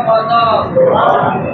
下班走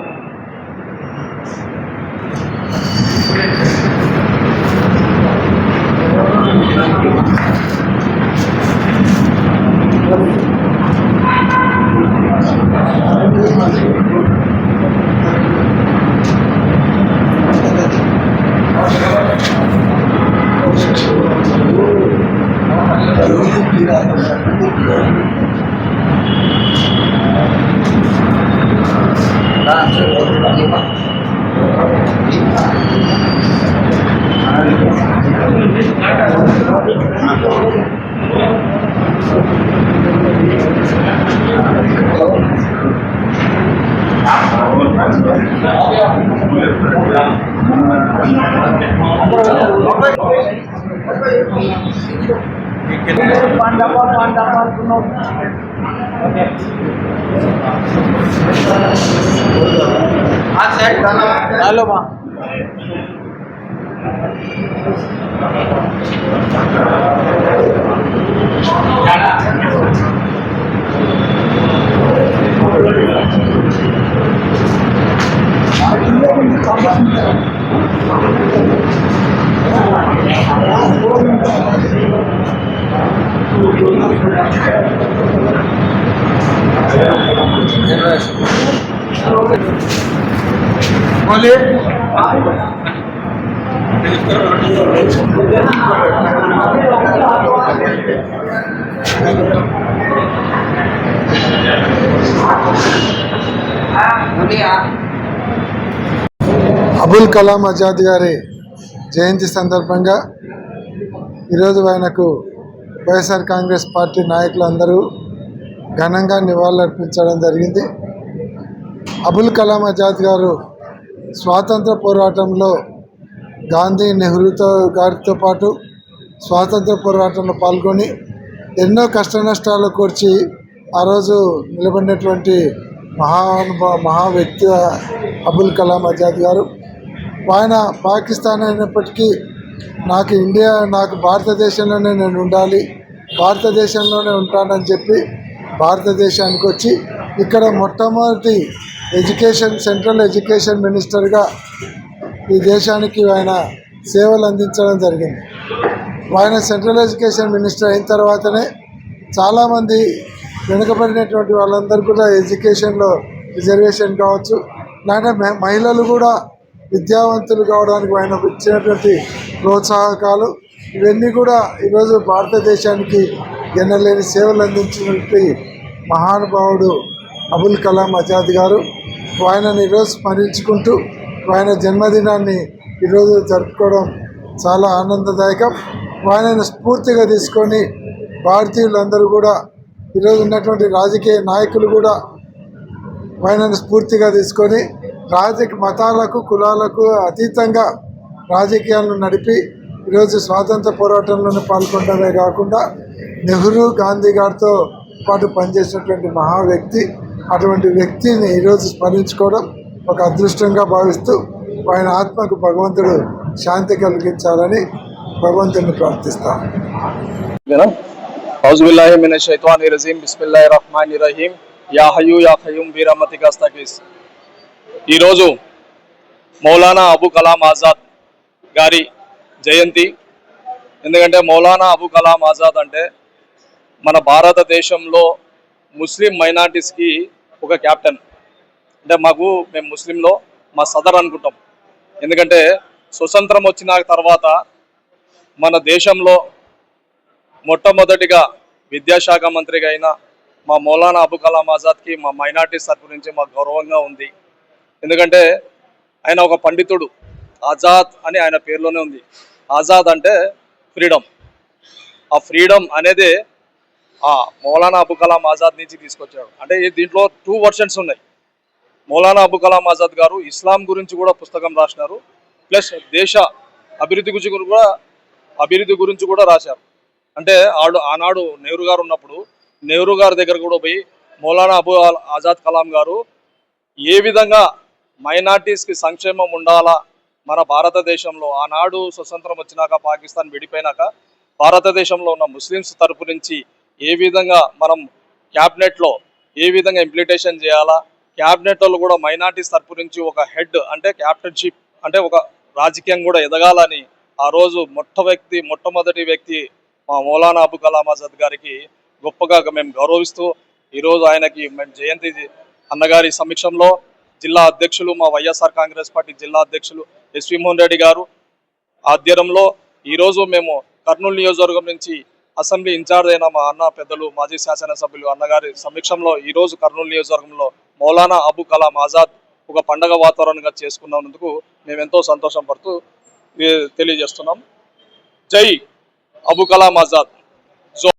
Gracias. బా అబుల్ కలాం ఆజాద్ గారి జయంతి సందర్భంగా ఈరోజు ఆయనకు వైఎస్ఆర్ కాంగ్రెస్ పార్టీ నాయకులందరూ ఘనంగా నివాళులర్పించడం జరిగింది. అబుల్ కలాం ఆజాద్ గారు స్వాతంత్ర పోరాటంలో గాంధీ నెహ్రూతో గారితో పాటు స్వాతంత్ర పోరాటంలో పాల్గొని ఎన్నో కష్ట నష్టాలు కూర్చి ఆ రోజు నిలబడినటువంటి మహానుభావ మహా వ్యక్తి అబుల్ కలాం ఆజాద్ గారు. ఆయన పాకిస్తాన్ అయినప్పటికీ నాకు ఇండియా నాకు భారతదేశంలోనే నేను ఉండాలి భారతదేశంలోనే ఉంటానని చెప్పి భారతదేశానికి వచ్చి ఇక్కడ మొట్టమొదటి ఎడ్యుకేషన్ సెంట్రల్ ఎడ్యుకేషన్ మినిస్టర్గా ఈ దేశానికి ఆయన సేవలు అందించడం జరిగింది. ఆయన సెంట్రల్ ఎడ్యుకేషన్ మినిస్టర్ అయిన తర్వాతనే చాలామంది వెనుకబడినటువంటి వాళ్ళందరూ కూడా ఎడ్యుకేషన్లో రిజర్వేషన్ కావచ్చు లేదా మహిళలు కూడా విద్యావంతులు కావడానికి ఆయన ఇచ్చినటువంటి ప్రోత్సాహకాలు ఇవన్నీ కూడా ఈరోజు భారతదేశానికి ఎన్నలేని సేవలు అందించినటువంటి మహానుభావుడు అబుల్ కలాం ఆజాద్ గారు ఆయనను ఈరోజు స్మరించుకుంటూ ఆయన జన్మదినాన్ని ఈరోజు జరుపుకోవడం చాలా ఆనందదాయకం. ఆయనను స్ఫూర్తిగా తీసుకొని భారతీయులందరూ కూడా ఈరోజు ఉన్నటువంటి రాజకీయ నాయకులు కూడా ఆయనను స్ఫూర్తిగా తీసుకొని రాజకీయ మతాలకు కులాలకు అతీతంగా రాజకీయాలను నడిపి ఈరోజు స్వాతంత్ర పోరాటంలోనే పాల్గొనడమే కాకుండా నెహ్రూ గాంధీ గారితో పాటు పనిచేసినటువంటి మహా వ్యక్తి అటువంటి వ్యక్తిని ఈరోజు స్మరించుకోవడం ఒక అదృష్టంగా భావిస్తూ ఆయన ఆత్మకు భగవంతుడు శాంతి కలిగించాలని భగవంతుని ప్రార్థిస్తాను హౌజుబిల్లాహి షైతాని రజీం బిస్మిల్లాహిర్ రహ్మానిర్ రహీం యా హయూ యా ఖయ్యూమ్. బీరహమతిక అస్తగీస్ ఈరోజు మౌలానా అబు కలాం ఆజాద్ గారి జయంతి. ఎందుకంటే మౌలానా అబు కలాం ఆజాద్ అంటే మన భారతదేశంలో ముస్లిం మైనార్టీస్కి ఒక క్యాప్టెన్ అంటే మాకు మేము ముస్లింలో మా సదర్ అనుకుంటాం. ఎందుకంటే స్వతంత్రం వచ్చిన తర్వాత మన దేశంలో మొట్టమొదటిగా విద్యాశాఖ మంత్రిగా అయిన మా మౌలానా అబు కలాం ఆజాద్కి మా మైనార్టీస్ తరపు నుంచి మాకు గౌరవంగా ఉంది. ఎందుకంటే ఆయన ఒక పండితుడు. ఆజాద్ అని ఆయన పేరులోనే ఉంది. ఆజాద్ అంటే ఫ్రీడమ్. ఆ ఫ్రీడమ్ అనేది మౌలానా అబు కలాం ఆజాద్ నుంచి తీసుకొచ్చాడు అంటే దీంట్లో టూ వర్షన్స్ ఉన్నాయి. మౌలానా అబు కలాం ఆజాద్ గారు ఇస్లాం గురించి కూడా పుస్తకం రాసినారు. ప్లస్ దేశ అభివృద్ధి గురించి కూడా అభివృద్ధి గురించి కూడా రాశారు. అంటే ఆడు ఆనాడు నెహ్రూ గారు ఉన్నప్పుడు నెహ్రూ గారి దగ్గర కూడా పోయి మౌలానా అబు ఆజాద్ కలాం గారు ఏ విధంగా మైనార్టీస్కి సంక్షేమం ఉండాలా? మన భారతదేశంలో ఆనాడు స్వతంత్రం వచ్చినాక పాకిస్తాన్ విడిపోయినాక భారతదేశంలో ఉన్న ముస్లిమ్స్ తరపు నుంచి ఏ విధంగా మనం క్యాబినెట్లో ఏ విధంగా ఇంప్లిటేషన్ చేయాలా? క్యాబినెట్ వాళ్ళు కూడా మైనార్టీస్ తరపు నుంచి ఒక హెడ్ అంటే క్యాప్టెన్షిప్ అంటే ఒక రాజకీయం కూడా ఎదగాలని ఆ రోజు మొట్ట వ్యక్తి మొట్టమొదటి వ్యక్తి మా మౌలానా అబు కలాం ఆజాద్ గారికి గొప్పగా మేము గౌరవిస్తూ ఈరోజు ఆయనకి మేము జయంతి అన్నగారి సమక్షంలో జిల్లా అధ్యక్షులు మా వైఎస్ఆర్ కాంగ్రెస్ పార్టీ జిల్లా అధ్యక్షులు ఎస్వి మోహన్ రెడ్డి గారు ఆధ్వర్యంలో ఈరోజు మేము కర్నూలు నియోజకవర్గం నుంచి అసెంబ్లీ ఇన్ఛార్జ్ అయిన మా అన్న పెద్దలు మాజీ శాసనసభ్యులు అన్నగారి సమక్షంలో ఈరోజు కర్నూలు నియోజకవర్గంలో మౌలానా అబు కలాం ఆజాద్ ఒక పండగ వాతావరణంగా చేసుకున్నందుకు మేము ఎంతో సంతోషం పడుతూ తెలియజేస్తున్నాం. జై అబు కలాం ఆజాద్.